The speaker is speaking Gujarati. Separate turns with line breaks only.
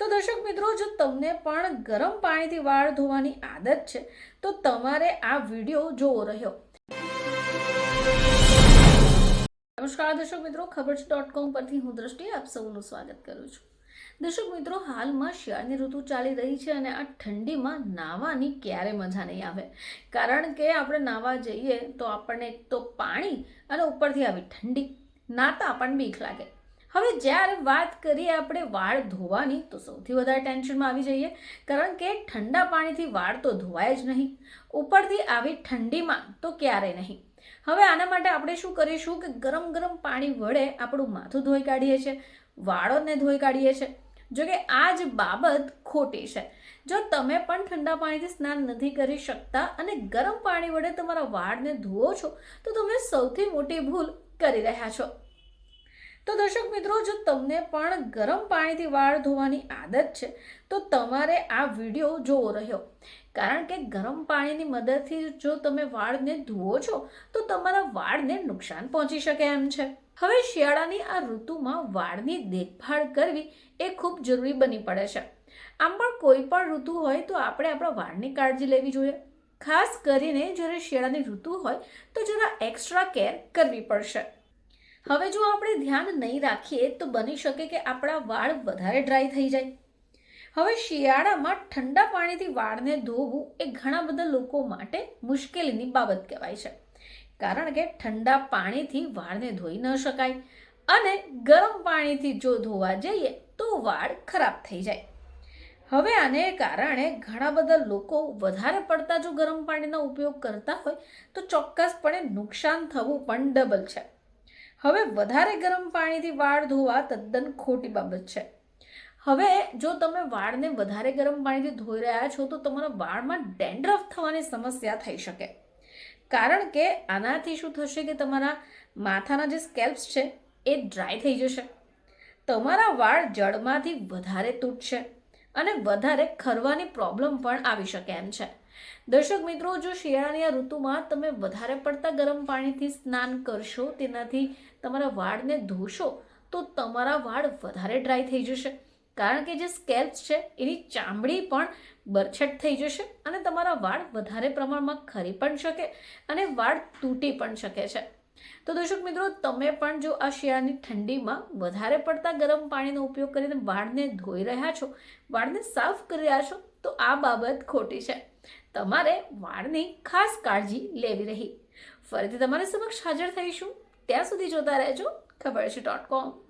તો દર્શક મિત્રો, જો તમને પણ ગરમ પાણીથી વાળ ધોવાની આદત છે, તો તમારે આ વીડિયો જોવો રહ્યો. નમસ્કાર દર્શક મિત્રો, ખબર છે. ડોટ કોમ પરથી હું દ્રષ્ટિ આપ સૌનું સ્વાગત કરું છું. દર્શક મિત્રો, હાલમાં શિયાળની ઋતુ ચાલી રહી છે અને આ ઠંડીમાં નાહવાની ક્યારે મજા નહીં આવે. કારણ કે આપણે નાહવા જઈએ તો આપણને એક તો પાણી અને ઉપરથી આવી ઠંડી નાતા આપણને બીક લાગે. હવે જ્યારે વાત કરીએ આપણે વાળ ધોવાની, તો સૌથી વધારે ટેન્શનમાં આવી જઈએ, કારણ કે ઠંડા પાણીથી વાળ તો ધોવાય જ નહીં. ઉપરથી આવી ઠંડીમાં તો ક્યારે નહીં. હવે આના માટે આપણે શું કરીશું કે ગરમ ગરમ પાણી વડે આપણું માથું ધોઈ કાઢીએ છીએ, વાળોને ધોઈ કાઢીએ છીએ. જો કે આ જ બાબત ખોટી છે. જો તમે પણ ઠંડા પાણીથી સ્નાન નથી કરી શકતા અને ગરમ પાણી વડે તમારા વાળને ધુઓ છો, તો તમે સૌથી મોટી ભૂલ કરી રહ્યા છો. તો દર્શક મિત્રો, જો તમને પણ ગરમ પાણીથી વાળ ધોવાની આદત છે, તો તમારે આ વીડિયો જોવો રહ્યો. કારણ કે ગરમ પાણીની મદદથી જો તમે વાળને ધુઓ છો, તો તમારા વાળને નુકસાન પહોંચી શકે એમ છે. હવે શિયાળાની આ ઋતુમાં વાળની દેખભાળ કરવી એ ખૂબ જરૂરી બની પડે છે. આમ પણ કોઈ પણ ઋતુ હોય, તો આપણે આપણા વાળની કાળજી લેવી જોઈએ. ખાસ કરીને જ્યારે શિયાળાની ઋતુ હોય, તો જરા એક્સ્ટ્રા કેર કરવી પડશે. હવે જો આપણે ધ્યાન નહીં રાખીએ, તો બની શકે કે આપણા વાળ વધારે ડ્રાય થઈ જાય. હવે શિયાળામાં ઠંડા પાણીથી વાળને ધોવું એ ઘણા બધા લોકો માટે મુશ્કેલીની બાબત કહેવાય છે. કારણ કે ઠંડા પાણીથી વાળને ધોઈ ન શકાય અને ગરમ પાણીથી જો ધોવા જઈએ, તો વાળ ખરાબ થઈ જાય. હવે આને કારણે ઘણા બધા લોકો વધારે પડતા જો ગરમ પાણીનો ઉપયોગ કરતા હોય, તો ચોક્કસપણે નુકસાન થવું પણ ડબલ છે. હવે વધારે ગરમ પાણીથી વાળ ધોવા તદ્દન ખોટી બાબત છે. હવે જો તમે વાળને વધારે ગરમ પાણીથી ધોઈ રહ્યા છો, તો તમારા વાળમાં ડેન્ડ્રફ થવાની સમસ્યા થઈ શકે. કારણ કે આનાથી શું થશે કે તમારા માથાના જે સ્કેલ્પ્સ છે, એ ડ્રાય થઈ જશે. તમારા વાળ જડમાંથી વધારે તૂટશે અને વધારે ખરવાની પ્રોબ્લેમ પણ આવી શકે એમ છે. દર્શક મિત્રો, જો શિયાળાની આ ઋતુમાં તમે વધારે પડતા ગરમ પાણીથી સ્નાન કરશો, તેનાથી તમારા વાળને ધોશો, તો તમારા વાળ વધારે ડ્રાય થઈ જશે. કારણ કે જે સ્કેલ્પ્સ છે, એની ચામડી પણ બરછટ થઈ જશે અને તમારા વાળ વધારે પ્રમાણમાં ખરી પણ શકે અને વાળ તૂટી પણ શકે છે. તો દર્શક મિત્રો, તમે પણ જો આ શિયાળાની ઠંડીમાં વધારે પડતા ગરમ પાણીનો ઉપયોગ કરીને વાળને ધોઈ રહ્યા છો, વાળને સાફ કરી રહ્યા છો, તો આ બાબત ખોટી છે. તમારે વાળની ખાસ કાળજી લેવી રહી. ફરીથી તમારી સમક્ષ હાજર થઈશું. ત્યાં સુધી જોતા રહેજો. ખબર છે ડોટ કોમ